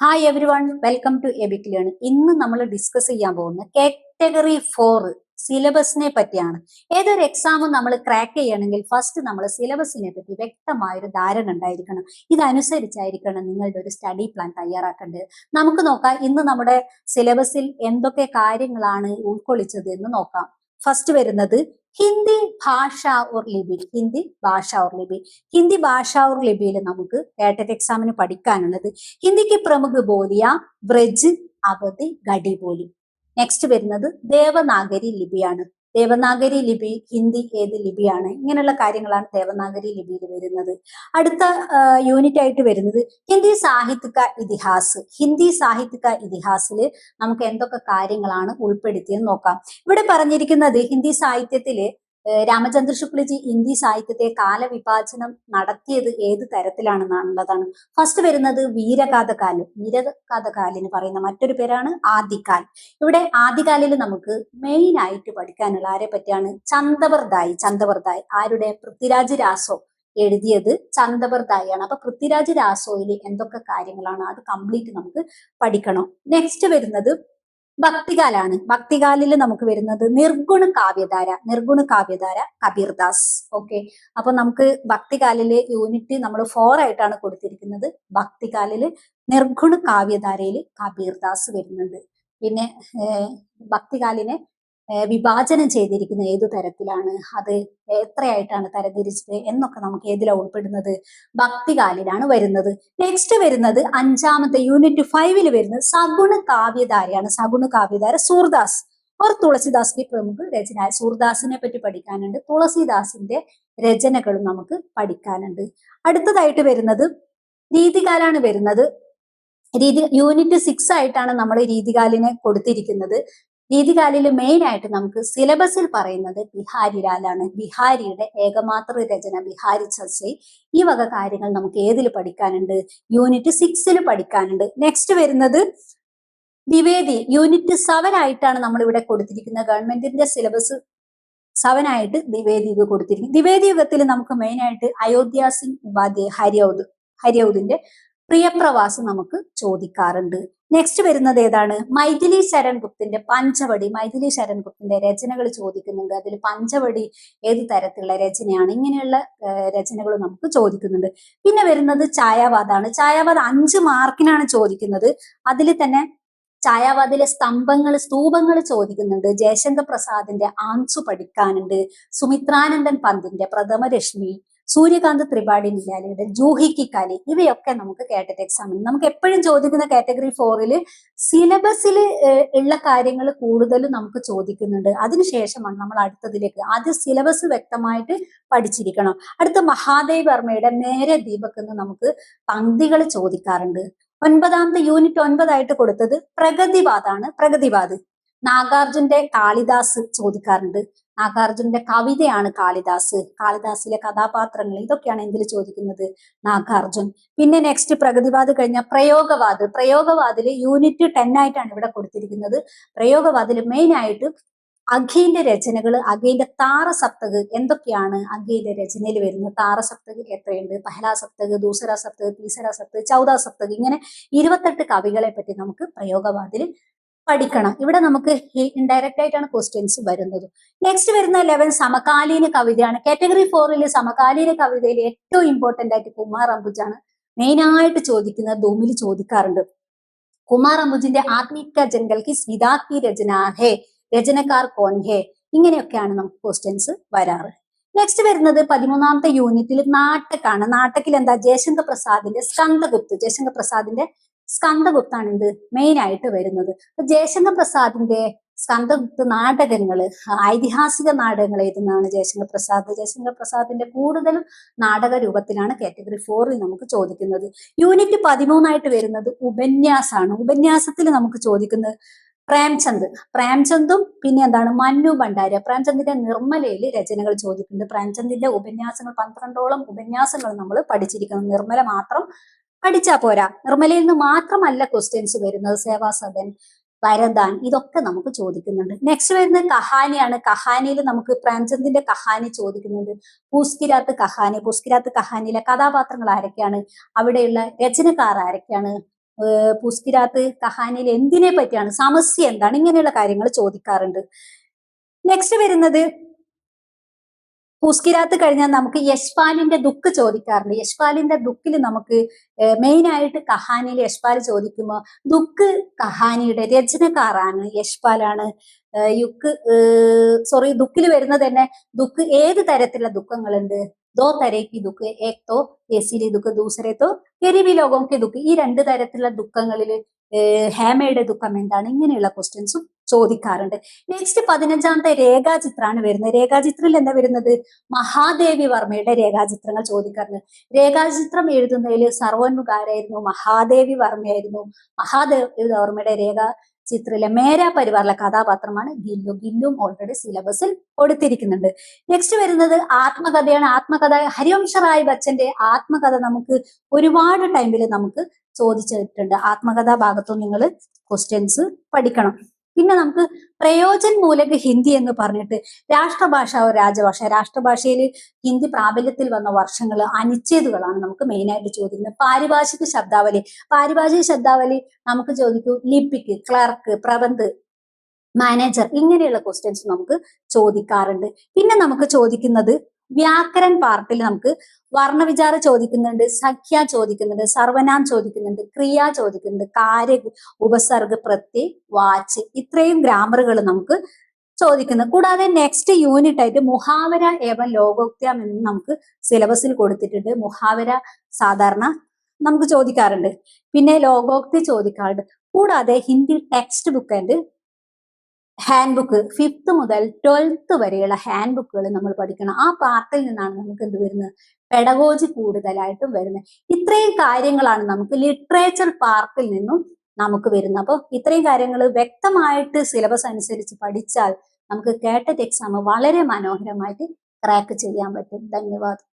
Hi everyone welcome to epic learn ഇന്ന് നമ്മൾ discuss ചെയ്യാൻ പോകുന്ന കാറ്റഗറി ഫോർ സിലബസിനെ പറ്റിയാണ്. ഏതൊരു എക്സാമും നമ്മൾ ക്രാക്ക് ചെയ്യണമെങ്കിൽ ഫസ്റ്റ് നമ്മൾ സിലബസിനെ പറ്റി വ്യക്തമായൊരു ധാരണ ഉണ്ടായിരിക്കണം. ഇതനുസരിച്ചായിരിക്കണം നിങ്ങളുടെ ഒരു സ്റ്റഡി പ്ലാൻ തയ്യാറാക്കേണ്ടത്. നമുക്ക് നോക്കാം ഇന്ന് നമ്മുടെ സിലബസിൽ എന്തൊക്കെ കാര്യങ്ങളാണ് ഉൾക്കൊള്ളിച്ചത് എന്ന് നോക്കാം. ഫസ്റ്റ് വരുന്നത് ഹിന്ദി ഭാഷ ഓർ ലിപി ഹിന്ദി ഭാഷ ഓർ ലിപി ഹിന്ദി ഭാഷ ഓർ ലിപിയിൽ നമുക്ക് കേട്ടറ്റ് എക്സാമിന് പഠിക്കാനുള്ളത് ഹിന്ദിക്ക് പ്രമുഖ ബോലിയ ബ്രജ് അവധി ഗഡി ബോലി നെക്സ്റ്റ് വരുന്നത് ദേവനാഗരി ലിപിയാണ്. ദേവനാഗരി ലിപി ഹിന്ദി ഏത് ലിപിയാണ്? ഇങ്ങനെയുള്ള കാര്യങ്ങളാണ് ദേവനാഗരി ലിപിയിൽ വരുന്നത്. അടുത്ത യൂണിറ്റ് ആയിട്ട് വരുന്നത് ഹിന്ദി സാഹിത്യക ഇതിഹാസ്. ഹിന്ദി സാഹിത്യക ഇതിഹാസിൽ നമുക്ക് എന്തൊക്കെ കാര്യങ്ങളാണ് ഉൾപ്പെടുത്തിയെന്ന് നോക്കാം. ഇവിടെ പറഞ്ഞിരിക്കുന്നത് ഹിന്ദി സാഹിത്യത്തിൽ രാമചന്ദ്ര ശുക്ലജി ഹിന്ദി സാഹിത്യത്തെ കാലവിഭാജനം നടത്തിയത് ഏത് തരത്തിലാണെന്നുള്ളതാണ്. ഫസ്റ്റ് വരുന്നത് വീരകാതകാൽ വീരകാതകാലിന് പറയുന്ന മറ്റൊരു പേരാണ് ആദികാൽ. ഇവിടെ ആദികാലിൽ നമുക്ക് മെയിൻ ആയിട്ട് പഠിക്കാനുള്ള ആരെ പറ്റിയാണ് ചന്ദവർദായി. ചന്ദവർദായി ആരുടെ? പൃഥ്വിരാജ് രാസോ എഴുതിയത് ചന്ദവർദായിയാണ്. ആണ് അപ്പൊ പൃഥ്വിരാജ് രാസോയിൽ എന്തൊക്കെ കാര്യങ്ങളാണ്? അത് കംപ്ലീറ്റ് നമുക്ക് പഠിക്കണം. നെക്സ്റ്റ് വരുന്നത് ഭക്തികാലാണ്. ഭക്തികാലിൽ നമുക്ക് വരുന്നത് നിർഗുണ കാവ്യധാര നിർഗുണ കാവ്യധാര കബീർദാസ്. ഓക്കെ അപ്പൊ നമുക്ക് ഭക്തികാലിൽ യൂണിറ്റ് നമ്മൾ ഫോർ ആയിട്ടാണ് കൊടുത്തിരിക്കുന്നത്. ഭക്തികാലിൽ നിർഗുണ കാവ്യധാരയിൽ കബീർദാസ് വരുന്നുണ്ട്. പിന്നെ ഭക്തികാലിനെ വിഭാജനം ചെയ്തിരിക്കുന്ന ഏതു തരത്തിലാണ്? അത് എത്രയായിട്ടാണ് തരംതിരിച്ചത്? എന്നൊക്കെ നമുക്ക് ഏതിലാണ് ഉൾപ്പെടുന്നത്? ഭക്തികാലിലാണ് വരുന്നത്. നെക്സ്റ്റ് വരുന്നത് അഞ്ചാമത്തെ യൂണിറ്റ് ഫൈവിൽ വരുന്നത് സഗുണ കാവ്യധാരയാണ്. സഗുണ കാവ്യധാര സൂർദാസ്. ഓർ തുളസിദാസ് കി പ്രമുഖ രചന. സൂർദാസിനെ പറ്റി പഠിക്കാനുണ്ട്. തുളസിദാസിന്റെ രചനകളും നമുക്ക് പഠിക്കാനുണ്ട്. അടുത്തതായിട്ട് വരുന്നത് രീതികാലാണ് വരുന്നത്. രീതി യൂണിറ്റ് സിക്സ് ആയിട്ടാണ് നമ്മൾ രീതികാലിനെ കൊടുത്തിരിക്കുന്നത്. രീതികാലിൽ മെയിൻ ആയിട്ട് നമുക്ക് സിലബസിൽ പറയുന്നത് ബിഹാരിലാലാണ് ബിഹാരിയുടെ ഏകമാത്ര രചന ബിഹാരി ചർച്ചൈ ഈ വക കാര്യങ്ങൾ നമുക്ക് ഏതിൽ പഠിക്കാനുണ്ട്? യൂണിറ്റ് സിക്സിൽ പഠിക്കാനുണ്ട്. നെക്സ്റ്റ് വരുന്നത് ദ്വിവേദി. യൂണിറ്റ് സെവൻ ആയിട്ടാണ് നമ്മൾ ഇവിടെ കൊടുത്തിരിക്കുന്നത്. ഗവൺമെന്റിന്റെ സിലബസ് സെവൻ ആയിട്ട് ദ്വിവേദി യുഗം കൊടുത്തിരിക്കും ദ്വിവേദി യുഗത്തിൽ നമുക്ക് മെയിൻ ആയിട്ട് അയോധ്യ സിംഗ് ഉപാധ്യായ ഹരിയൗദ് ഹരിയൗദിന്റെ പ്രിയപ്രവാസം നമുക്ക് ചോദിക്കാറുണ്ട്. നെക്സ്റ്റ് വരുന്നത് ഏതാണ്? മൈഥിലി ശരൺ ഗുപ്തിന്റെ പഞ്ചവടി. മൈഥിലി ശരൺ ഗുപ്തിന്റെ രചനകൾ ചോദിക്കുന്നുണ്ട്. അതിൽ പഞ്ചവടി ഏത് തരത്തിലുള്ള രചനയാണ്? ഇങ്ങനെയുള്ള രചനകൾ നമുക്ക് ചോദിക്കുന്നുണ്ട്. പിന്നെ വരുന്നത് ഛായാവാദാണ്. ഛായാവാദം അഞ്ച് മാർക്കിനാണ് ചോദിക്കുന്നത്. അതിൽ തന്നെ ഛായാവാദിലെ സ്തംഭങ്ങൾ സ്തൂപങ്ങൾ ചോദിക്കുന്നുണ്ട്. ജയശങ്കർ പ്രസാദിന്റെ ആൻസു പഠിക്കാനുണ്ട്. സുമിത്രാനന്ദൻ പന്തിന്റെ പ്രഥമ രശ്മി സൂര്യകാന്ത് ത്രിപാഠി നിലാലിയുടെ ജൂഹിക്ക് കലി ഇവയൊക്കെ നമുക്ക് കേട്ടിട്ട് എക്സാമിൽ നമുക്ക് എപ്പോഴും ചോദിക്കുന്ന കാറ്റഗറി ഫോറിൽ സിലബസിൽ ഉള്ള കാര്യങ്ങൾ കൂടുതലും നമുക്ക് ചോദിക്കുന്നുണ്ട്. അതിനുശേഷമാണ് നമ്മൾ അടുത്തതിലേക്ക് ആദ്യം സിലബസ് വ്യക്തമായിട്ട് പഠിച്ചിരിക്കണം. അടുത്ത മഹാദേവ് വർമ്മയുടെ നേരെ ദീപക് എന്ന് നമുക്ക് പങ്ക്തികൾ ചോദിക്കാറുണ്ട്. ഒൻപതാമത്തെ യൂണിറ്റ് ഒൻപതായിട്ട് കൊടുത്തത് പ്രഗതിവാദാണ് പ്രഗതിവാദ്. നാഗാർജുന്റെ കാളിദാസ് ചോദിക്കാറുണ്ട്. നാഗാർജുന്റെ കവിതയാണ് കാളിദാസ്. കാളിദാസിലെ കഥാപാത്രങ്ങൾ ഇതൊക്കെയാണ് എന്തിൽ ചോദിക്കുന്നത്? നാഗാർജുൻ. പിന്നെ നെക്സ്റ്റ് പ്രഗതിവാദ് കഴിഞ്ഞ പ്രയോഗവാദ്. പ്രയോഗവാദിൽ യൂണിറ്റ് ടെൻ ആയിട്ടാണ് ഇവിടെ കൊടുത്തിരിക്കുന്നത്. പ്രയോഗവാദിൽ മെയിൻ ആയിട്ട് അഖിന്റെ രചനകൾ അഖിന്റെ താറസപ്തക് എന്തൊക്കെയാണ്? അഖിന്റെ രചനയിൽ വരുന്നത് താറസപ്തക് എത്രയുണ്ട്? പഹലാ സപ്തക് ദൂസര സപ്തക് തീസര സപ്തക് ചൗദാ സപ്തക് ഇങ്ങനെ ഇരുപത്തെട്ട് കവികളെ പറ്റി നമുക്ക് പ്രയോഗവാദിൽ പഠിക്കണം. ഇവിടെ നമുക്ക് ഇൻഡയറക്റ്റ് ആയിട്ടാണ് ക്വസ്റ്റ്യൻസ് വരുന്നത്. നെക്സ്റ്റ് വരുന്ന ലെവൻ സമകാലീന കവിതയാണ്. കാറ്റഗറി ഫോറിൽ സമകാലീന കവിതയിൽ ഏറ്റവും ഇമ്പോർട്ടന്റ് ആയിട്ട് കുമാർ അംബുജാണ് മെയിൻ ആയിട്ട് ചോദിക്കുന്നത് ദോമിൽ ചോദിക്കാറുണ്ട്. കുമാർ അംബുജിന്റെ ആത്മീക ജംഗൽ കി സ്മിതാ കി രചന ഹേ രചനക്കാർ കോൺ ഹേ ഇങ്ങനെയൊക്കെയാണ് നമുക്ക് ക്വസ്റ്റ്യൻസ് വരാറ്. നെക്സ്റ്റ് വരുന്നത് പതിമൂന്നാമത്തെ യൂണിറ്റിൽ നാട്ടക്കാണ് നാട്ടക്കിൽ എന്താ? ജയശങ്കർ പ്രസാദിന്റെ സ്കന്ദഗുപ്ത് ജയശങ്കർ പ്രസാദിന്റെ സ്കന്ദഗുപ്താണ് എന്ത് മെയിൻ ആയിട്ട് വരുന്നത്. ജയശങ്കർ പ്രസാദിന്റെ സ്കന്ദഗുപ്ത നാടകങ്ങൾ ഐതിഹാസിക നാടകങ്ങൾ എഴുതുന്നതാണ് ജയശങ്കർ പ്രസാദ് ജയശങ്കർ പ്രസാദിന്റെ കൂടുതലും നാടക രൂപത്തിലാണ് കാറ്റഗറി ഫോറിൽ നമുക്ക് ചോദിക്കുന്നത്. യൂണിറ്റ് പതിമൂന്നായിട്ട് വരുന്നത് ഉപന്യാസാണ്. ഉപന്യാസത്തിൽ നമുക്ക് ചോദിക്കുന്നത് പ്രേംചന്ദ്. പ്രേംചന്ദും പിന്നെ എന്താണ് മന്നു ഭണ്ഡാര പ്രേംചന്ദിന്റെ നിർമ്മലയിൽ രചനകൾ ചോദിക്കുന്നുണ്ട്. പ്രേംചന്ദിന്റെ ഉപന്യാസങ്ങൾ പന്ത്രണ്ടോളം ഉപന്യാസങ്ങൾ നമ്മൾ പഠിച്ചിരിക്കുന്നു. നിർമ്മല മാത്രം പഠിച്ചാ പോരാ. നിർമ്മലയിൽ നിന്ന് മാത്രമല്ല ക്വസ്റ്റ്യൻസ് വരുന്നത് സേവാസദൻ വരദാൻ ഇതൊക്കെ നമുക്ക് ചോദിക്കുന്നുണ്ട്. നെക്സ്റ്റ് വരുന്നത് കഹാനിയാണ്. കഹാനിയിൽ നമുക്ക് പ്രേംചന്ദിന്റെ കഹാനി ചോദിക്കുന്നുണ്ട്. പൂസ്കിരാത്ത് കഹാനി പൂസ്കിരാത്ത് കഹാനിയിലെ കഥാപാത്രങ്ങൾ ആരൊക്കെയാണ്? അവിടെയുള്ള രചനക്കാർ ആരൊക്കെയാണ്? പുസ്കിരാത്ത് കഹാനിയിൽ എന്തിനെ പറ്റിയാണ്? സമസ്യ എന്താണ്? ഇങ്ങനെയുള്ള കാര്യങ്ങൾ ചോദിക്കാറുണ്ട്. നെക്സ്റ്റ് വരുന്നത് പുസ്കിരാത്ത് കഴിഞ്ഞാൽ നമുക്ക് യശ്പാലിന്റെ ദുഃഖ് ചോദിക്കാറുണ്ട്. യശ്പാലിന്റെ ദുഃഖിൽ നമുക്ക് മെയിൻ ആയിട്ട് കഹാനിയിൽ യശ്പാൽ ചോദിക്കുമ്പോൾ ദുഃഖ് കഹാനിയുടെ രചനക്കാരാണ് യശ്പാലാണ്. യുക്ക് സോറി ദുഃഖിൽ വരുന്നത് തന്നെ ദുഃഖ് ഏത് തരത്തിലുള്ള ദുഃഖങ്ങളുണ്ട്? ദോ തരേക്ക് ദുഃഖ് ഏക് തോ യസിലി ദുഃഖ് ദൂസരെ തോ ഗരീബി ലോകം ദുഃഖ്. ഈ രണ്ട് തരത്തിലുള്ള ദുഃഖങ്ങളിൽ ഹേമയുടെ ദുഃഖം എന്താണ്? ഇങ്ങനെയുള്ള ക്വസ്റ്റ്യൻസും ചോദിക്കാറുണ്ട്. നെക്സ്റ്റ് പതിനഞ്ചാമത്തെ രേഖാചിത്രമാണ് വരുന്നത്. രേഖാചിത്രത്തിൽ എന്താ വരുന്നത്? മഹാദേവി വർമ്മയുടെ രേഖാചിത്രങ്ങൾ ചോദിക്കാറുണ്ട്. രേഖാചിത്രം എഴുതുന്നതിൽ സർവോന്മുഖാരായിരുന്നു മഹാദേവി വർമ്മയായിരുന്നു. മഹാദേവി വർമ്മയുടെ രേഖ ചിത്രത്തിലെ മേര പരിവാറിലെ കഥാപാത്രമാണ് ഗില്ലു. ഗില്ലും ഓൾറെഡി സിലബസിൽ കൊടുത്തിരിക്കുന്നുണ്ട്. നെക്സ്റ്റ് വരുന്നത് ആത്മകഥയാണ്. ആത്മകഥ ഹരിവംശ റായ് ബച്ചന്റെ ആത്മകഥ നമുക്ക് ഒരുപാട് ടൈമിൽ നമുക്ക് ചോദിച്ചിട്ടുണ്ട്. ആത്മകഥാ ഭാഗത്തും നിങ്ങൾ ക്വസ്റ്റ്യൻസ് പഠിക്കണം. പിന്നെ നമുക്ക് പ്രയോജൻ മൂലക ഹിന്ദി എന്ന് പറഞ്ഞിട്ട് രാഷ്ട്രഭാഷ ഒരു രാജഭാഷ. രാഷ്ട്രഭാഷയിൽ ഹിന്ദി പ്രാബല്യത്തിൽ വന്ന വർഷങ്ങൾ അനിശ്ചേതുകളാണ് നമുക്ക് മെയിനായിട്ട് ചോദിക്കുന്നത്. പാരിഭാഷിക ശബ്ദാവലി. പാരിഭാഷിക ശബ്ദാവലി നമുക്ക് ചോദിക്കൂ. ലിപിക്ക് ക്ലർക്ക് പ്രബന്ധ് മാനേജർ ഇങ്ങനെയുള്ള ക്വസ്റ്റ്യൻസ് നമുക്ക് ചോദിക്കാറുണ്ട്. പിന്നെ നമുക്ക് ചോദിക്കുന്നത് വ്യാകരൺ പാർട്ടിൽ നമുക്ക് വർണവിചാര ചോദിക്കുന്നുണ്ട് സഖ്യ ചോദിക്കുന്നുണ്ട് സർവനാം ചോദിക്കുന്നുണ്ട് ക്രിയ ചോദിക്കുന്നുണ്ട് കാര്യ ഉപസർഗ പ്രത്യ വാച്ച് ഇത്രയും ഗ്രാമറുകൾ നമുക്ക് ചോദിക്കുന്നത് കൂടാതെ നെക്സ്റ്റ് യൂണിറ്റ് ആയിട്ട് മുഹാവര ഏവം ലോകോക്ത്യം എന്ന് നമുക്ക് സിലബസിൽ കൊടുത്തിട്ടുണ്ട്. മുഹാവര സാധാരണ നമുക്ക് ചോദിക്കാറുണ്ട്. പിന്നെ ലോകോക്തി ചോദിക്കാറുണ്ട്. കൂടാതെ Hindi text book and handbook fifth മുതൽ ട്വൽത്ത് വരെയുള്ള ഹാൻഡ് ബുക്കുകൾ നമ്മൾ പഠിക്കണം. ആ പാർട്ടിൽ നിന്നാണ് നമുക്ക് എന്ത് വരുന്നത്? പെഡഗോജി കൂടുതലായിട്ടും വരുന്നത്. ഇത്രയും കാര്യങ്ങളാണ് നമുക്ക് ലിറ്ററേച്ചർ പാർട്ടിൽ നിന്നും നമുക്ക് വരുന്നത്. അപ്പോൾ ഇത്രയും കാര്യങ്ങൾ വ്യക്തമായിട്ട് സിലബസ് അനുസരിച്ച് പഠിച്ചാൽ നമുക്ക് കേട്ടറ്റ് എക്സാം വളരെ മനോഹരമായിട്ട് ക്രാക്ക് ചെയ്യാൻ പറ്റും. ധന്യവാദം.